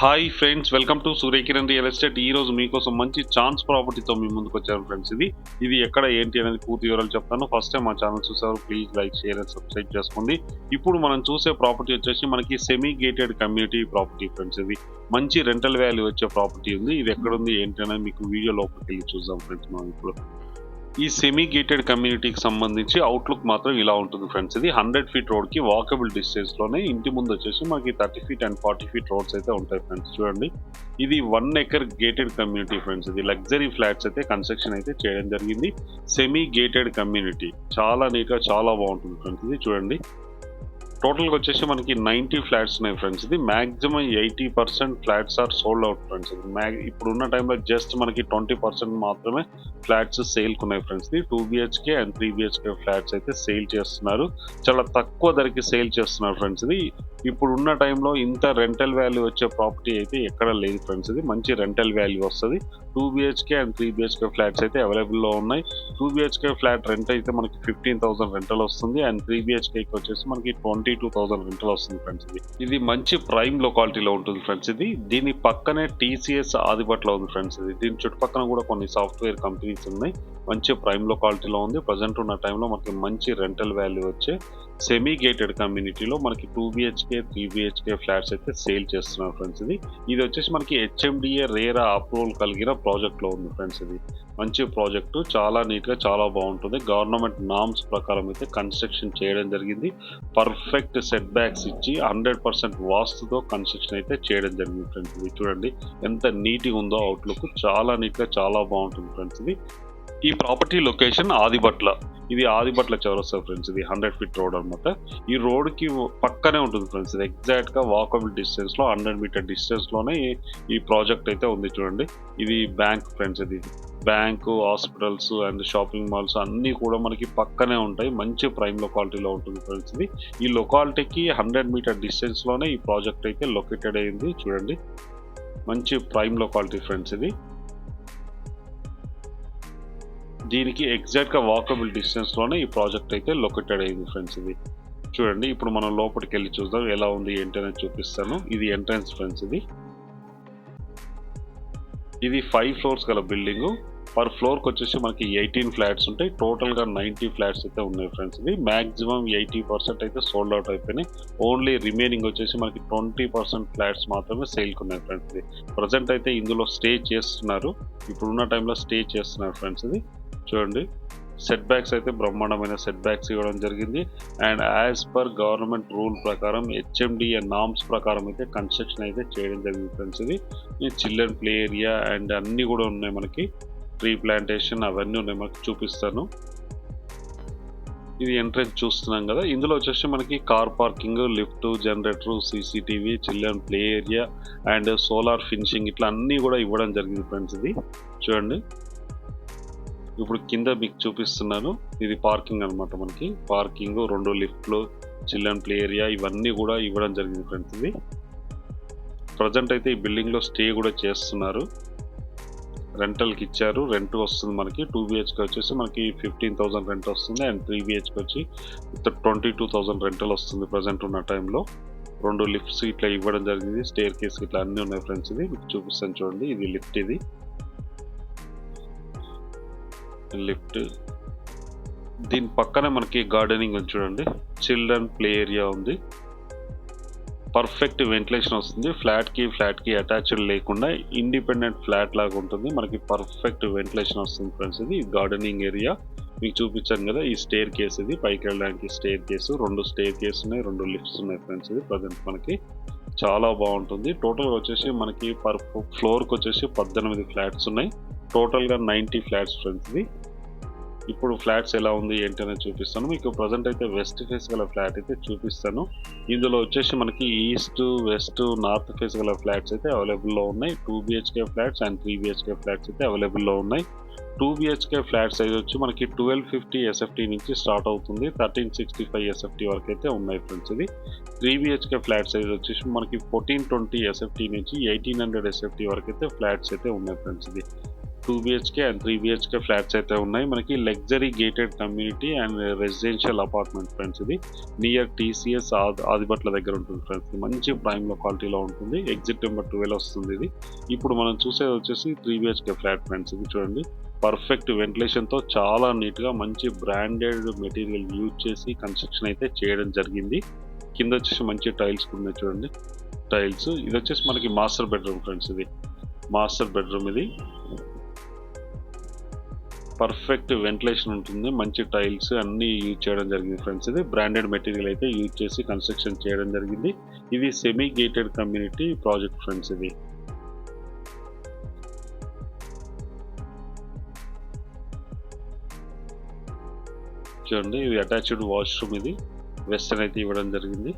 Hi friends welcome to Suryakiran real estate ఈ రోజు మీకోసం మంచి ఛాన్స్ ప్రాపర్టీతో మీ ముందుకు వచ్చాను ఫ్రెండ్స్ ఇది. ఇది ఎక్కడ ఏంటి అనేది పూర్తి వివరాలు చెప్తాను. ఫస్ట్ టైం మా ఛానల్ చూసారు please like share and subscribe చేసుకోండి. ఇప్పుడు మనం చూసే ప్రాపర్టీ వచ్చేసి మనకి semi gated community property friends ఇది. మంచి రెంటల్ వాల్యూ వచ్చే ప్రాపర్టీ ఉంది. ఇది ఎక్కడ ఉంది ఏంటి అనేది మీకు వీడియో లోపలికి వెళ్ళి చూద్దాం ఫ్రెండ్స్ మనం ఇప్పుడు. ఈ సెమీ గేటెడ్ కమ్యూనిటీకి సంబంధించి అవుట్లుక్ మాత్రం ఇలా ఉంటుంది ఫ్రెండ్స్ ఇది హండ్రెడ్ ఫీట్ రోడ్కి వాకబుల్ డిస్టెన్స్లోనే ఇంటి ముందు వచ్చేసి మనకి thirty feet and forty feet roads అయితే ఉంటాయి ఫ్రెండ్స్ చూడండి. ఇది one acre gated community friends ఇది లగ్జరీ ఫ్లాట్స్ అయితే కన్స్ట్రక్షన్ అయితే చేయడం జరిగింది. సెమీ గేటెడ్ కమ్యూనిటీ చాలా నీట్గా చాలా బాగుంటుంది ఫ్రెండ్స్ ఇది చూడండి. టోటల్గా వచ్చేసి మనకి నైంటీ ఫ్లాట్స్ ఉన్నాయి ఫ్రెండ్స్ ఇది maximum eighty percent flats are sold out friends ఇది మ్యా ఇప్పుడున్న టైంలో జస్ట్ మనకి ట్వంటీ పర్సెంట్ మాత్రమే ఫ్లాట్స్ సేల్కి ఉన్నాయి ఫ్రెండ్స్ ఇది two BHK and three BHK flats అయితే సేల్ చేస్తున్నారు. చాలా తక్కువ ధరకి సేల్ చేస్తున్నారు ఫ్రెండ్స్ ఇది ఇప్పుడు ఉన్న టైంలో ఇంత రెంటల్ వాల్యూ వచ్చే ప్రాపర్టీ అయితే ఎక్కడ లేదు ఫ్రెండ్స్ ఇది మంచి రెంటల్ వాల్యూ వస్తుంది. Two BHK and three BHK flats అయితే అవైలబుల్లో ఉన్నాయి. టూ బిహెచ్కే ఫ్లాట్ రెంట్ అయితే మనకి ఫిఫ్టీన్ థౌసండ్ రెంటల్ వస్తుంది అండ్ త్రీ బిహెచ్కేకి వచ్చేసి మనకి ట్వంటీ టూ థౌసండ్ రెంటల్ వస్తుంది ఫ్రెండ్స్ ఇది ఇది మంచి ప్రైమ్ లొకాలిటీలో ఉంటుంది ఫ్రెండ్స్ ఇది దీని పక్కనే టీసీఎస్ ఆదిపట్ల ఉంది ఫ్రెండ్స్ ఇది దీని చుట్టుపక్కన కూడా కొన్ని సాఫ్ట్వేర్ కంపెనీస్ ఉన్నాయి. మంచి ప్రైమ్ లొకాలిటీలో ఉంది. ప్రజెంట్ ఉన్న టైంలో మనకి మంచి రెంటల్ వాల్యూ వచ్చే సెమీ గేటెడ్ కమ్యూనిటీలో మనకి two BHK three BHK flats అయితే సేల్ చేస్తున్నారు ఫ్రెండ్స్ ఇది. ఇది వచ్చేసి మనకి హెచ్ఎండిఏ రేరా అప్రూవల్ కలిగిన ప్రాజెక్ట్లో ఉంది ఫ్రెండ్స్ ఇది. మంచి ప్రాజెక్టు చాలా నీట్గా చాలా బాగుంటుంది. గవర్నమెంట్ నామ్స్ ప్రకారం అయితే కన్స్ట్రక్షన్ చేయడం జరిగింది. పర్ఫెక్ట్ సెట్ బ్యాక్స్ ఇచ్చి హండ్రెడ్ పర్సెంట్ వాస్తుతో కన్స్ట్రక్షన్ అయితే చేయడం జరిగింది ఫ్రెండ్స్ ఇది. చూడండి ఎంత నీట్గా ఉందో అవుట్లుక్ చాలా నీట్గా చాలా బాగుంటుంది ఫ్రెండ్స్ ఇది. ఈ ప్రాపర్టీ లొకేషన్ ఆదిబట్ల ఇది ఆదిబట్ల చౌరస్తా ఫ్రెండ్స్ ఇది హండ్రెడ్ ఫీట్ రోడ్ అనమాట ఈ రోడ్కి పక్కనే ఉంటుంది ఫ్రెండ్స్ ఇది ఎగ్జాక్ట్గా వాకబుల్ డిస్టెన్స్లో హండ్రెడ్ మీటర్ డిస్టెన్స్లోనే ఈ- ప్రాజెక్ట్ అయితే ఉంది చూడండి. ఇది బ్యాంక్ ఫ్రెండ్స్ ఇది bank hospitals and shopping malls అన్నీ కూడా మనకి పక్కనే ఉంటాయి. మంచి ప్రైమ్ లొకాలిటీలో ఉంటుంది ఫ్రెండ్స్ ఇది. ఈ లొకాలిటీకి హండ్రెడ్ మీటర్ డిస్టెన్స్లోనే ఈ ప్రాజెక్ట్ అయితే లొకేటెడ్ అయింది చూడండి. మంచి ప్రైమ్ లొకాలిటీ ఫ్రెండ్స్ ఇది. దీనికి ఎగ్జాక్ట్గా వాకబుల్ డిస్టెన్స్లోనే ఈ ప్రాజెక్ట్ అయితే లొకేటెడ్ అయింది ఫ్రెండ్స్ ఇది. చూడండి ఇప్పుడు మనం లోపలికి వెళ్ళి చూద్దాం ఎలా ఉంది ఏంటి అనేది చూపిస్తాను. ఇది ఎంట్రన్స్ ఫ్రెండ్స్ ఇది. ఇది ఫైవ్ ఫ్లోర్స్ గల బిల్డింగ్ పర్ ఫ్లోర్కి వచ్చేసి మనకి ఎయిటీన్ ఫ్లాట్స్ ఉంటాయి. టోటల్గా నైంటీ ఫ్లాట్స్ అయితే ఉన్నాయి ఫ్రెండ్స్ ఇది. మాక్సిమం ఎయిటీ పర్సెంట్ అయితే సోల్డ్ అవుట్ అయిపోయినాయి. ఓన్లీ రిమైనింగ్ వచ్చేసి మనకి ట్వంటీ పర్సెంట్ ఫ్లాట్స్ మాత్రమే సేల్కి ఉన్నాయి ఫ్రెండ్స్ ఇది. ప్రజెంట్ అయితే ఇందులో స్టే చేస్తున్నారు. ఇప్పుడున్న టైంలో స్టే చేస్తున్నారు ఫ్రెండ్స్ ఇది. చూడండి. సెట్ బ్యాక్స్ అయితే బ్రహ్మాండమైన సెట్ బ్యాక్స్ ఇవ్వడం జరిగింది. And as per government rule ప్రకారం హెచ్ఎండిఏ నామ్స్ ప్రకారం అయితే కన్స్ట్రక్షన్ అయితే చేయడం జరిగింది ఫ్రెండ్స్ ఇది. చిల్డ్రన్ ప్లే ఏరియా అండ్ అన్నీ కూడా ఉన్నాయి మనకి. ట్రీ ప్లాంటేషన్ అవన్నీ ఉన్నాయి మనకి చూపిస్తాను. ఇది ఎంట్రెన్స్ చూస్తున్నాం కదా. ఇందులో వచ్చేసి మనకి car parking lift generator CCTV children play area and solar finishing ఇట్లా అన్నీ కూడా ఇవ్వడం జరిగింది ఫ్రెండ్స్ ఇది. చూడండి. ఇప్పుడు కింద మీకు చూపిస్తున్నాను. ఇది పార్కింగ్ అన్నమాట మనకి. పార్కింగ్ రెండు లిఫ్ట్లు చిల్డ్రన్ ప్లే ఏరియా ఇవన్నీ కూడా ఇవ్వడం జరిగింది ఫ్రెండ్స్ ఇది. ప్రజెంట్ అయితే ఈ బిల్డింగ్లో స్టే కూడా చేస్తున్నారు. రెంటల్కి ఇచ్చారు. రెంట్ వస్తుంది మనకి. టూ బిహెచ్కే వచ్చేసి మనకి ఫిఫ్టీన్ థౌసండ్ రెంట్ వస్తుంది అండ్ త్రీ బిహెచ్కే వచ్చి ట్వంటీ టూ థౌసండ్ రెంటల్ వస్తుంది ప్రజెంట్ ఉన్న టైంలో రెండు లిఫ్ట్స్ ఇట్లా ఇవ్వడం జరిగింది. స్టేర్ కేస్ ఇట్లా అన్నీ ఉన్నాయి ఫ్రెండ్స్ ఇది. మీకు చూపిస్తాను చూడండి. ఇది లిఫ్ట్ ఇది. లిఫ్ట్. దీని పక్కనే మనకి గార్డెనింగ్ ఉంది చూడండి. చిల్డ్రన్ ప్లే ఏరియా ఉంది. పర్ఫెక్ట్ వెంటిలేషన్ వస్తుంది. ఫ్లాట్కి ఫ్లాట్కి అటాచ్డ్ లేకుండా ఇండిపెండెంట్ ఫ్లాట్ లాగా ఉంటుంది. మనకి పర్ఫెక్ట్ వెంటిలేషన్ వస్తుంది ఫ్రెండ్స్ ఇది. Gardening area. మీకు చూపించాను కదా ఈ స్టేర్ కేస్ ఇది. పైకి వెళ్ళడానికి స్టేర్ కేసు. రెండు స్టేర్ కేసు ఉన్నాయి రెండు లిఫ్ట్స్ ఉన్నాయి ఫ్రెండ్స్ ఇది. ప్రజెంట్ మనకి చాలా బాగుంటుంది. టోటల్ వచ్చేసి మనకి పర్ ఫ్లోర్కి వచ్చేసి పద్దెనిమిది ఫ్లాట్స్ ఉన్నాయి. టోటల్గా నైంటీ ఫ్లాట్స్ ఫ్రెండ్స్ ఇది. ఇప్పుడు ఫ్లాట్స్ ఎలా ఉంది ఏంటి అనేది చూపిస్తాను. మీకు ప్రజెంట్ అయితే వెస్ట్ ఫేస్ గల ఫ్లాట్ అయితే చూపిస్తాను. ఇందులో వచ్చేసి మనకి ఈస్ట్ వెస్ట్ నార్త్ ఫేస్ గల ఫ్లాట్స్ అయితే అవైలబుల్లో ఉన్నాయి. Two BHK flats and three BHK flats అయితే అవైలబుల్లో ఉన్నాయి. టూ బిహెచ్కే ఫ్లాట్ సైజ్ వచ్చి మనకి ట్వెల్వ్ ఫిఫ్టీ ఎస్ఎఫ్టీ నుంచి స్టార్ట్ అవుతుంది. థర్టీన్ సిక్స్టీ ఫైవ్ ఎస్ఎఫ్టీ వరకు అయితే ఉన్నాయి ఫ్రెండ్స్ ఇది. త్రీ బిహెచ్కే ఫ్లాట్ సైజ్ వచ్చేసి మనకి ఫోర్టీన్ ట్వంటీ ఎస్ఎఫ్టీ నుంచి ఎయిటీన్ హండ్రెడ్ ఎస్ఎఫ్టీ వరకు అయితే ఫ్లాట్స్ అయితే ఉన్నాయి ఫ్రెండ్స్ ఇది. Two BHK and three BHK flats అయితే ఉన్నాయి. మనకి luxury gated community and residential apartment friends ఇది. నియర్ టీసీఎస్ ఆదిబట్ల దగ్గర ఉంటుంది ఫ్రెండ్స్ మంచి ప్రైమ్ క్వాలిటీలో ఉంటుంది. ఎగ్జిట్ నెంబర్ ట్వెల్వ్ వస్తుంది ఇది. ఇప్పుడు మనం చూసేది వచ్చేసి త్రీ బిహెచ్కే ఫ్లాట్ ఫ్రెండ్స్ ఇది చూడండి. పర్ఫెక్ట్ వెంటిలేషన్తో చాలా నీట్గా మంచి బ్రాండెడ్ మెటీరియల్ యూజ్ చేసి కన్స్ట్రక్షన్ అయితే చేయడం జరిగింది. కింద వచ్చేసి మంచి టైల్స్ కూడా ఉన్నాయి చూడండి. టైల్స్ ఇది వచ్చేసి మనకి మాస్టర్ బెడ్రూమ్ ఫ్రెండ్స్ ఇది. మాస్టర్ బెడ్రూమ్ ఇది. పర్ఫెక్ట్ వెంటిలేషన్ ఉంటుంది. మంచి టైల్స్ అన్ని యూజ్ చేయడం జరిగింది ఫ్రెండ్స్ ఇది బ్రాండెడ్ మెటీరియల్ అయితే యూజ్ చేసి కన్స్ట్రక్షన్ చేయడం జరిగింది. ఇది semi gated community project friends ఇది. చూడండి ఇది అటాచ్డ్ వాష్రూమ్ ఇది. వెస్టర్న్ అయితే ఇవ్వడం జరిగింది.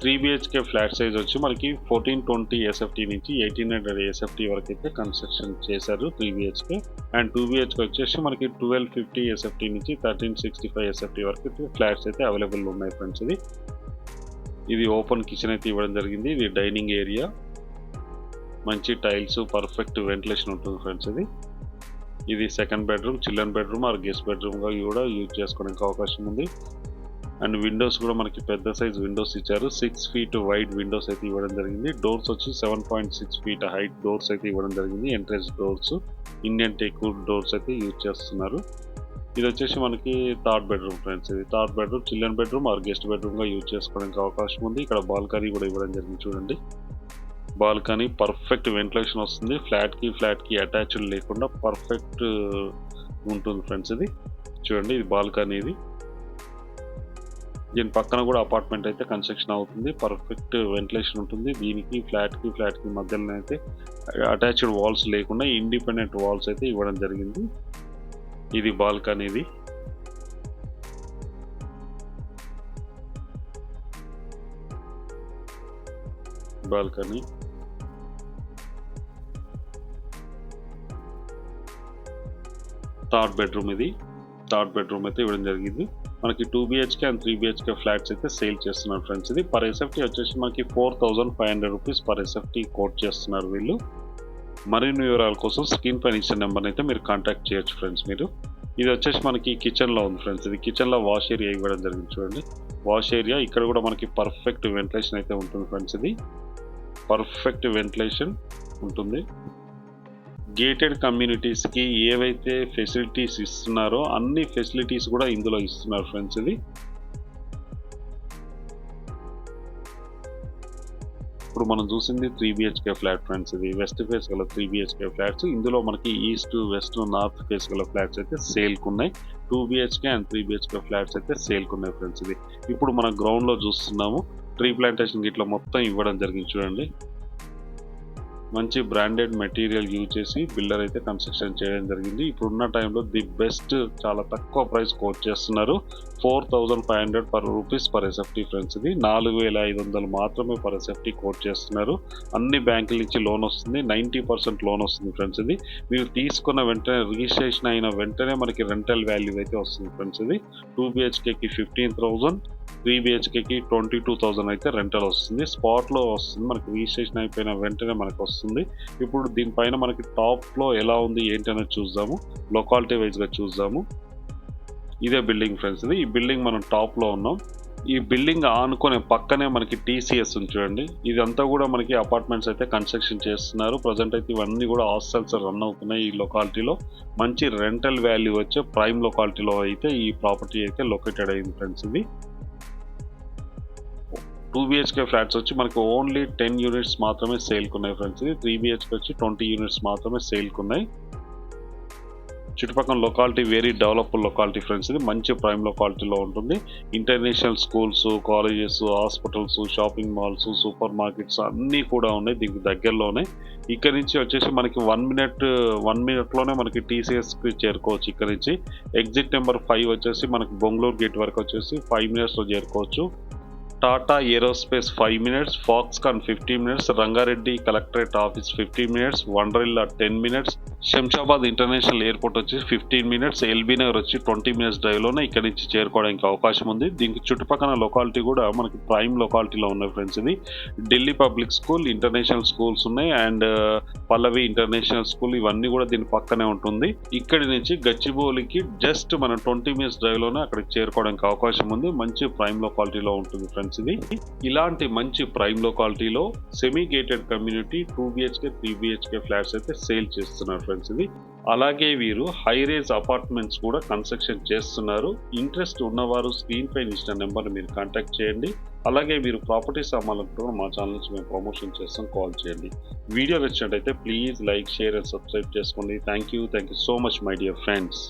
త్రీ బిహెచ్కే ఫ్లాట్ సైజ్ వచ్చి మనకి ఫోర్టీన్ ట్వంటీ ఎస్ఎఫ్టీ నుంచి ఎయిటీన్ హండ్రెడ్ ఎస్ఎఫ్టీ వరకు అయితే కన్స్ట్రక్షన్ చేశారు three BHK and two BHK వచ్చేసి మనకి ట్వెల్వ్ ఫిఫ్టీ ఎస్ఎఫ్టీ నుంచి థర్టీన్ సిక్స్టీ ఫైవ్ ఎస్ఎఫ్టీ వరకు అయితే ఫ్లాట్స్ అయితే అవైలబుల్ ఉన్నాయి ఫ్రెండ్స్ ఇది. ఇది ఓపెన్ కిచెన్ అయితే ఇవ్వడం జరిగింది. ఇది డైనింగ్ ఏరియా. మంచి టైల్స్ పర్ఫెక్ట్ వెంటిలేషన్ ఉంటుంది ఫ్రెండ్స్ ఇది. ఇది second bedroom children bedroom or guest బెడ్రూమ్గా కూడా యూజ్ చేసుకోవడానికి అవకాశం ఉంది. అండ్ విండోస్ కూడా మనకి పెద్ద సైజ్ విండోస్ ఇచ్చారు. సిక్స్ ఫీట్ వైడ్ విండోస్ అయితే ఇవ్వడం జరిగింది. డోర్స్ వచ్చి seven point six feet height doors అయితే ఇవ్వడం జరిగింది. Entrance doors Indian tech doors అయితే యూజ్ చేస్తున్నారు. ఇది వచ్చేసి మనకి థర్డ్ బెడ్రూమ్ ఫ్రెండ్స్ ఇది third bedroom children bedroom or guest బెడ్రూమ్గా use చేసుకోవడానికి అవకాశం ఉంది. ఇక్కడ బాల్కనీ కూడా ఇవ్వడం జరిగింది చూడండి. బాల్కనీ పర్ఫెక్ట్ వెంటిలేషన్ వస్తుంది. ఫ్లాట్కి ఫ్లాట్కి అటాచ్డ్ లేకుండా పర్ఫెక్ట్ uh, ఉంటుంది ఫ్రెండ్స్ ఇది. చూడండి ఇది బాల్కనీ ఇది. దీని పక్కన కూడా అపార్ట్మెంట్ అయితే కన్స్ట్రక్షన్ అవుతుంది. పర్ఫెక్ట్ వెంటిలేషన్ ఉంటుంది. దీనికి ఫ్లాట్కి ఫ్లాట్కి మధ్యలో అయితే అటాచ్డ్ వాల్స్ లేకుండా ఇండిపెండెంట్ వాల్స్ అయితే ఇవ్వడం జరిగింది. ఇది బాల్కనీ ఇది. బాల్కనీ థర్డ్ బెడ్రూమ్ ఇది. థర్డ్ బెడ్రూమ్ అయితే ఇవ్వడం జరిగింది. మనకి two BHK and three BHK flats అయితే సేల్ చేస్తున్నారు ఫ్రెండ్స్ ఇది పర్ ఎస్ఎఫ్టీ వచ్చేసి మనకి four thousand five hundred rupees per SFT quote చేస్తున్నారు వీళ్ళు. మరిన్ని వివరాల కోసం స్క్రీన్ పైన ఇచ్చిన నెంబర్ని అయితే మీరు కాంటాక్ట్ చేయొచ్చు ఫ్రెండ్స్ మీరు. ఇది వచ్చేసి మనకి కిచెన్లో ఉంది ఫ్రెండ్స్ ఇది కిచెన్లో వాష్ ఏరియా ఇవ్వడం జరిగింది చూడండి. వాష్ ఏరియా ఇక్కడ కూడా మనకి పర్ఫెక్ట్ వెంటిలేషన్ అయితే ఉంటుంది ఫ్రెండ్స్ ఇది పర్ఫెక్ట్ వెంటిలేషన్ ఉంటుంది. గేటెడ్ కమ్యూనిటీస్కి ఏవైతే ఫెసిలిటీస్ ఇస్తున్నారో అన్ని ఫెసిలిటీస్ కూడా ఇందులో ఇస్తున్నారు ఫ్రెండ్స్ ఇది. ఇప్పుడు మనం చూసింది త్రీ బిహెచ్కే ఫ్లాట్ ఫ్రెండ్స్ ఇది. వెస్ట్ ఫేస్ గల త్రీ బిహెచ్కే ఫ్లాట్స్ ఇందులో మనకి ఈస్ట్ వెస్ట్ నార్త్ ఫేస్ గల ఫ్లాట్స్ అయితే సేల్కు ఉన్నాయి two BHK and three BHK flats అయితే సేల్కు ఉన్నాయి ఫ్రెండ్స్ ఇది. ఇప్పుడు మనం గ్రౌండ్లో చూస్తున్నాము. ట్రీ ప్లాంటేషన్ ఇట్లా మొత్తం ఇవ్వడం జరిగింది చూడండి. మంచి బ్రాండెడ్ మెటీరియల్ యూజ్ చేసి బిల్డర్ అయితే కన్స్ట్రక్షన్ చేయడం జరిగింది. ఇప్పుడున్న టైంలో ది బెస్ట్ చాలా తక్కువ ప్రైస్ కోట్ చేస్తున్నారు. Four thousand five hundred per rupees per SFT friends ఇది. నాలుగు వేల ఐదు వందలు మాత్రమే పర్ ఎస్ఎఫ్టీ కోట్ చేస్తున్నారు. అన్ని బ్యాంకుల నుంచి లోన్ వస్తుంది. నైంటీ పర్సెంట్ లోన్ వస్తుంది ఫ్రెండ్స్ ఇది. మీరు తీసుకున్న వెంటనే రిజిస్ట్రేషన్ అయిన వెంటనే మనకి రెంటల్ వాల్యూ అయితే వస్తుంది ఫ్రెండ్స్ ఇది. టూ బిహెచ్కేకి ఫిఫ్టీన్ థౌజండ్ త్రీ బిహెచ్కేకి ట్వంటీ టూ థౌజండ్ అయితే రెంటల్ వస్తుంది. స్పాట్లో వస్తుంది. మనకి రిజిస్ట్రేషన్ అయిపోయిన వెంటనే మనకు వస్తుంది. ఇప్పుడు దీనిపైన మనకి టాప్లో ఎలా ఉంది ఏంటి అనేది చూద్దాము. లొకాలిటీ వైజ్గా చూద్దాము. ఇదే బిల్డింగ్ ఫ్రెండ్స్ ఇది. ఈ బిల్డింగ్ మనం టాప్లో ఉన్నాం. ఈ బిల్డింగ్ ఆనుకునే పక్కనే మనకి టీసీఎస్ ఉంది చూడండి. ఇదంతా కూడా మనకి అపార్ట్మెంట్స్ అయితే కన్స్ట్రక్షన్ చేస్తున్నారు. ప్రజెంట్ అయితే ఇవన్నీ కూడా హాస్టల్స్ రన్ అవుతున్నాయి ఈ లొకాలిటీలో మంచి రెంటల్ వాల్యూ వచ్చే ప్రైమ్ లొకాలిటీలో అయితే ఈ ప్రాపర్టీ అయితే లొకేటెడ్ అయింది ఫ్రెండ్స్ ఇది. టూ బిహెచ్కే ఫ్లాట్స్ వచ్చి మనకి ఓన్లీ టెన్ యూనిట్స్ మాత్రమే సేల్కి ఉన్నాయి ఫ్రెండ్స్ ఇది త్రీ బిహెచ్కే వచ్చి ట్వంటీ యూనిట్స్ మాత్రమే సేల్కి ఉన్నాయి. చుట్టుపక్కల locality very developed locality friends ఇది మంచి ప్రైమ్ లొకాలిటీలో ఉంటుంది. International schools colleges hospitals shopping malls supermarkets అన్నీ కూడా ఉన్నాయి దీనికి దగ్గరలోనే. ఇక్కడ నుంచి వచ్చేసి మనకి వన్ మినిట్ వన్ మినిట్లోనే మనకి టీసీఎస్కి చేరుకోవచ్చు ఇక్కడ నుంచి. ఎగ్జిట్ నెంబర్ ఫైవ్ వచ్చేసి మనకి బొంగళూరు గేట్ వరకు వచ్చేసి ఫైవ్ మినిట్స్లో చేరుకోవచ్చు. Tata aerospace five minutes Foxconn fifty minutes Rangareddy collectorate office fifty minutes Wonderla ten minutes Shamshabad international airport వచ్చి ఫిఫ్టీన్ మినిట్స్ ఎల్బీ నగర్ వచ్చి ట్వంటీ మినిట్స్ డ్రైవ్లోనే ఇక్కడి నుంచి చేరుకోవడానికి అవకాశం ఉంది. దీనికి చుట్టుపక్కల లొకాలిటీ కూడా మనకి ప్రైమ్ లొకాలిటీలో ఉన్నాయి ఫ్రెండ్స్ ఇది. Delhi public school international schools ఉన్నాయి and uh, Pallavi international school ఇవన్నీ కూడా దీని పక్కనే ఉంటుంది. ఇక్కడి నుంచి గచ్చిబౌలికి జస్ట్ మనం ట్వంటీ మినిట్స్ డ్రైవ్లోనే అక్కడికి చేరుకోవడానికి అవకాశం ఉంది. మంచి ప్రైమ్ లొకాలిటీలో ఉంటుంది ఫ్రెండ్స్ మంచిది. ఇలాంటి మంచి prime లొకాలిటీలో semi gated community two BHK three BHK flats అయితే సేల్ చేస్తున్నారు ఫ్రెండ్స్ ఇది. అలాగే వీరు హై రేజ్ అపార్ట్మెంట్స్ కూడా కన్స్ట్రక్షన్ చేస్తున్నారు. ఇంట్రెస్ట్ ఉన్నవారు స్క్రీన్ పైన ఇచ్చిన నెంబర్ మీరు కాంటాక్ట్ చేయండి. అలాగే మీరు ప్రాపర్టీస్ అమ్మాలంటే కూడా మా ఛానల్ నుంచి మేము ప్రమోషన్ చేస్తాం కాల్ చేయండి. వీడియో నచ్చినట్టయితే please like share and subscribe చేసుకోండి. Thank you thank you so much my dear friends